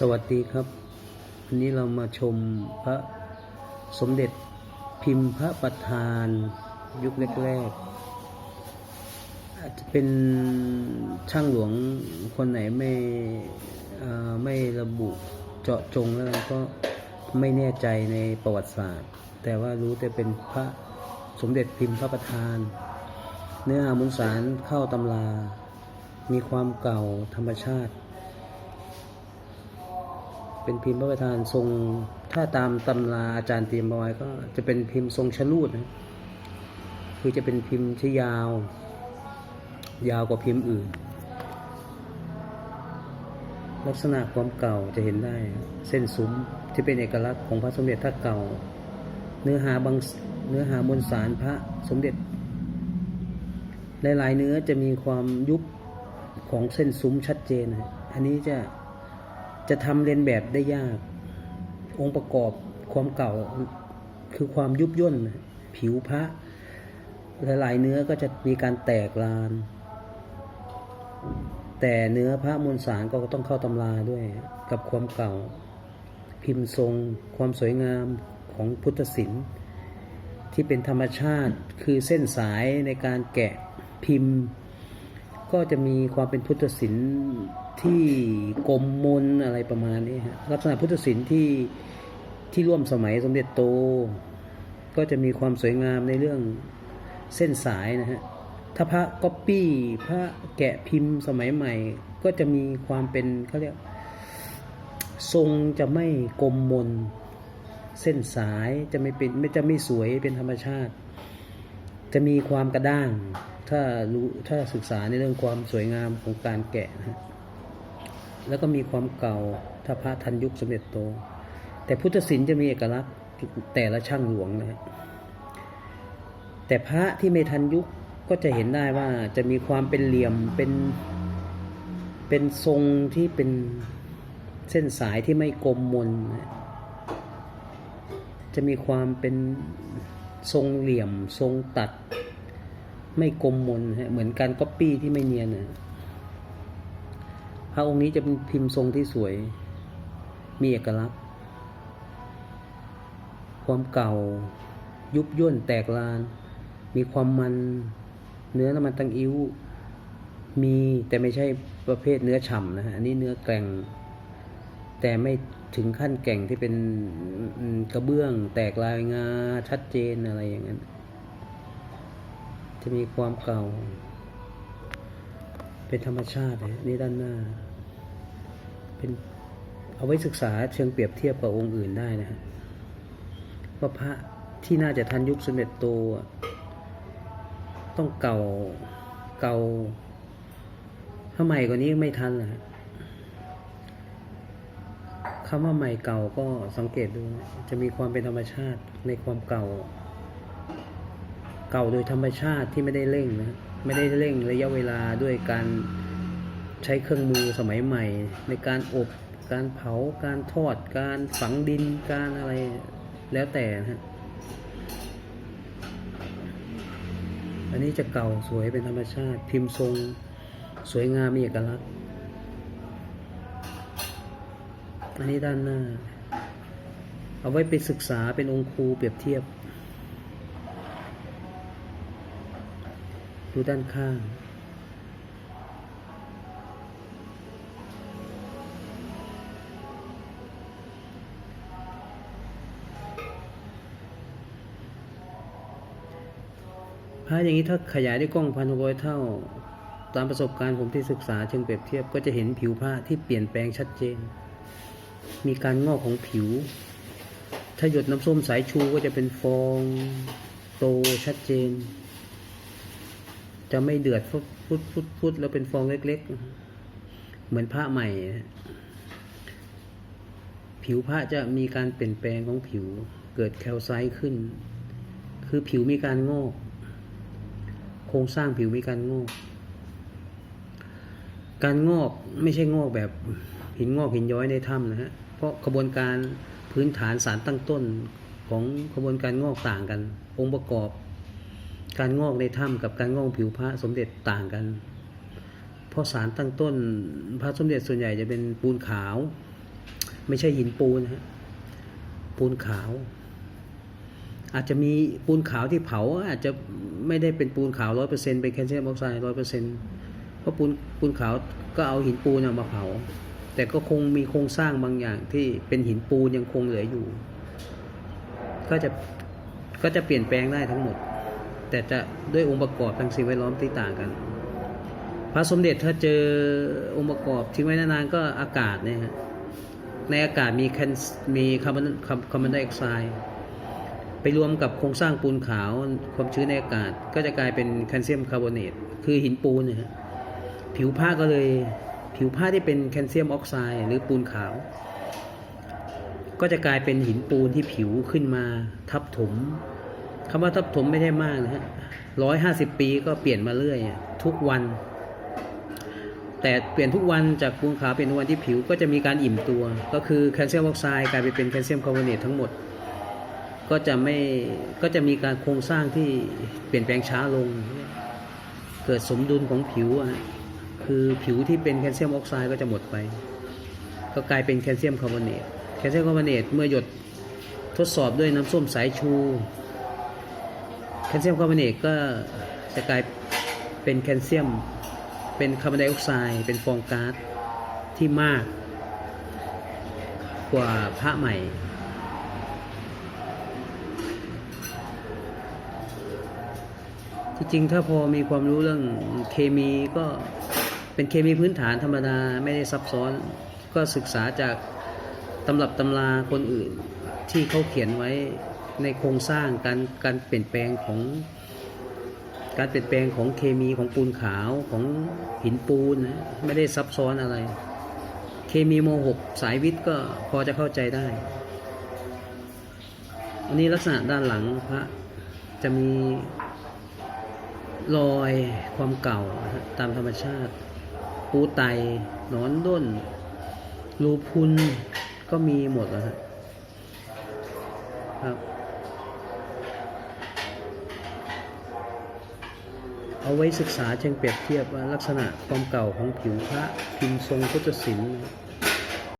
สวัสดีครับวันนี้เรามาชมพระสมเด็จพิมพ์พระประธานยุคแรกๆอาจจะเป็นช่างหลวงคนไหนไม่ไม่ระบุเจาะจงแล้วก็ไม่แน่ใจในประวัติศาสตร์ แต่ว่ารู้แต่เป็นพระสมเด็จพิมพ์พระประธาน เนื้อหามุนสารเข้าตำรา มีความเก่าธรรมชาติ เป็นพิมพ์พระประธานทรงถ้าตามตำราอาจารย์เตรียมเอาไว้ก็จะเป็นพิมพ์ทรงชลูดนะคือจะเป็นพิมพ์ที่ยาว ยาวกว่าพิมพ์อื่น ลักษณะความเก่าจะเห็นได้เส้นซุ้มที่เป็นเอกลักษณ์ของพระสมเด็จถ้าเก่า เนื้อหาบางเนื้อหาบนสารพระสมเด็จหลายๆเนื้อจะมีความยุบของเส้นซุ้มชัดเจนนะอันนี้จะ จะทำเรียนแบบได้ยาก องค์ประกอบความเก่าคือความยุบย่นผิวพระหลายเนื้อก็จะมีการแตกลาน แต่เนื้อพระมวลสารก็ต้องเข้าตำราด้วย กับความเก่า พิมพ์ทรง ความสวยงามของพุทธศิลป์ที่เป็นธรรมชาติคือเส้นสายในการแกะพิมพ์ ก็จะมีความเป็นพุทธศิลป์ที่กลมมนอะไรประมาณนี้ฮะลักษณะพุทธศิลป์ที่ที่ร่วมสมัยสมเด็จโต ก็จะมีความสวยงามในเรื่องเส้นสายนะฮะถ้าพระก๊อปปี้พระแกะพิมพ์สมัยใหม่ ก็จะมีความเป็นเขาเรียกทรงจะไม่กลมมน เส้นสายจะไม่เป็นไม่จะไม่สวยเป็นธรรมชาติ จะมีความกระด้าง ถ้ารู้ถ้าศึกษาในเรื่องความสวยงามของการแกะนะฮะแล้วก็มีความเก่าถ้าพระทันยุคสมเด็จโต แต่พุทธศิลป์จะมีเอกลักษณ์แต่ละช่างหลวงนะฮะแต่พระที่ไม่ทันยุคก็จะเห็นได้ว่าจะมีความเป็นเหลี่ยมเป็นเป็นทรงที่เป็นเส้นสายที่ไม่กลมมน จะมีความเป็น ทรงเหลี่ยมทรงตัด ไม่กลมมนฮะเหมือนการก๊อปปี้ที่ไม่เนียนนะพระองค์นี้จะเป็นพิมพ์ทรงที่สวย มีเอกลักษณ์ ความเก่า ยุบย่นแตกลาน มีความมันเนื้อน้ำมันตังอิ้ว มีแต่ไม่ใช่ประเภทเนื้อฉ่ำนะฮะอันนี้เนื้อแกร่ง แต่ไม่ ถึงขั้นแก่งที่เป็นกระเบื้องแตกลายงาชัดเจนอะไรอย่างนั้น จะมีความเก่า เป็นธรรมชาตินะนี่ด้านหน้า เป็นเอาไว้ศึกษาเชิงเปรียบเทียบกับองค์อื่นได้นะว่าพระที่น่าจะทันยุคสมเด็จโตต้องเก่าเก่าถ้าใหม่กว่านี้ไม่ทันนะฮะ คำว่าใหม่เก่าก็สังเกตดู จะมีความเป็นธรรมชาติในความเก่า เก่าโดยธรรมชาติที่ไม่ได้เร่งนะไม่ได้เร่งระยะเวลาด้วยการใช้เครื่องมือสมัยใหม่ ในการอบการเผาการทอด การฝังดินการอะไรแล้วแต่นะฮะอันนี้จะเก่าสวยเป็นธรรมชาติ พิมพ์ทรง สวยงามมีเอกลักษณ์ อันนี้ด้านหน้า เอาไว้ไปศึกษาเป็นองค์ครูเปรียบเทียบ ดูด้านข้างพระอย่างนี้ถ้าขยายด้วยกล้องพันหกร้อยเท่า ตามประสบการณ์ผมที่ศึกษาเชิงเปรียบเทียบก็จะเห็นผิวพระที่เปลี่ยนแปลงชัดเจน มีการงอกของผิว ถ้าหยดน้ำส้มสายชูก็จะเป็นฟองโตชัดเจน จะไม่เดือดฟุดฟุดฟุดฟุดแล้วเป็นฟองเล็ก ๆ เหมือนผ้าใหม่ ผิวผ้าจะมีการเปลี่ยนแปลงของผิวเกิดแคลไซต์ขึ้น คือผิวมีการงอก โครงสร้างผิวมีการงอก การงอกไม่ใช่งอกแบบหินงอกหินย้อยในถ้ำนะฮะ เพราะกระบวนการพื้นฐานสารตั้งต้นของกระบวนการงอกต่างกัน องค์ประกอบ การงอกในถ้ำกับการงอกผิวพระสมเด็จต่างกัน เพราะสารตั้งต้นพระสมเด็จส่วนใหญ่จะเป็นปูนขาว ไม่ใช่หินปูนนะฮะปูนขาว อาจจะมีปูนขาวที่เผาอาจจะไม่ได้เป็นปูนขาวร้อยเปอร์เซ็นเป็นแคลเซียมออกไซด์ร้อยเปอร์เซ็นเพราะปูนปูนขาวก็เอาหินปูนมาเผา แต่ก็คงมีโครงสร้างบางอย่างที่เป็นหินปูนยังคงเหลืออยู่ ก็จะก็จะเปลี่ยนแปลงได้ทั้งหมด แต่จะด้วยองค์ประกอบทางสิ่งแวดล้อมที่ต่างกัน พระสมเด็จถ้าเจอองค์ประกอบทิ้งไว้นานๆก็อากาศเนี่ยฮะในอากาศมีแคนมีคาร์บอนคาร์บอนไดออกไซด์ไปรวมกับโครงสร้างปูนขาวความชื้นในอากาศ ก็จะกลายเป็นแคลเซียมคาร์บอเนตคือหินปูนนะฮะผิวผ้าก็เลย ผิวผ้าที่เป็นแคลเซียมออกไซด์หรือปูนขาว ก็จะกลายเป็นหินปูนที่ผิวขึ้นมาทับถมคำว่าทับถมไม่ได้มากนะฮะร้อยห้าสิบปีก็เปลี่ยนมาเรื่อยทุกวัน แต่เปลี่ยนทุกวันจากปูนขาวเป็นทุกวันที่ผิวก็จะมีการอิ่มตัว ก็คือแคลเซียมออกไซด์กลายไปเป็นแคลเซียมคาร์บอเนตทั้งหมด ก็จะไม่ก็จะมีการโครงสร้างที่เปลี่ยนแปลงช้าลง เกิดสมดุลของผิวอะ คือผิวที่เป็นแคลเซียมออกไซด์ก็จะหมดไป ก็กลายเป็นแคลเซียมคาร์บอเนตแคลเซียมคาร์บอเนตเมื่อหยดทดสอบด้วยน้ำส้มสายชู แคลเซียมคาร์บอเนตก็จะกลายเป็นแคลเซียม เป็นคาร์บอนไดออกไซด์เป็นฟองก๊าซที่มาก กว่าพระใหม่ที่จริงถ้าพอมีความรู้เรื่องเคมีก็ เป็นเคมีพื้นฐานธรรมดาไม่ได้ซับซ้อน ก็ศึกษาจากตำรับตำราคนอื่นที่เขาเขียนไว้ในโครงสร้างการการเปลี่ยนแปลงของการเปลี่ยนแปลงของเคมีของปูนขาวของหินปูนนะไม่ได้ซับซ้อนอะไร เคมีโมหกสายวิทย์ก็พอจะเข้าใจได้ อันนี้ลักษณะด้านหลังพระจะมีรอยความเก่าตามธรรมชาติ ปูไตหนอนด้น รูพุนก็มีหมดแล้วครับ เอาไว้ศึกษาเชิงเปรียบเทียบว่าลักษณะความเก่าของผิวพระพิมพ์ทรงพุทธศิลป์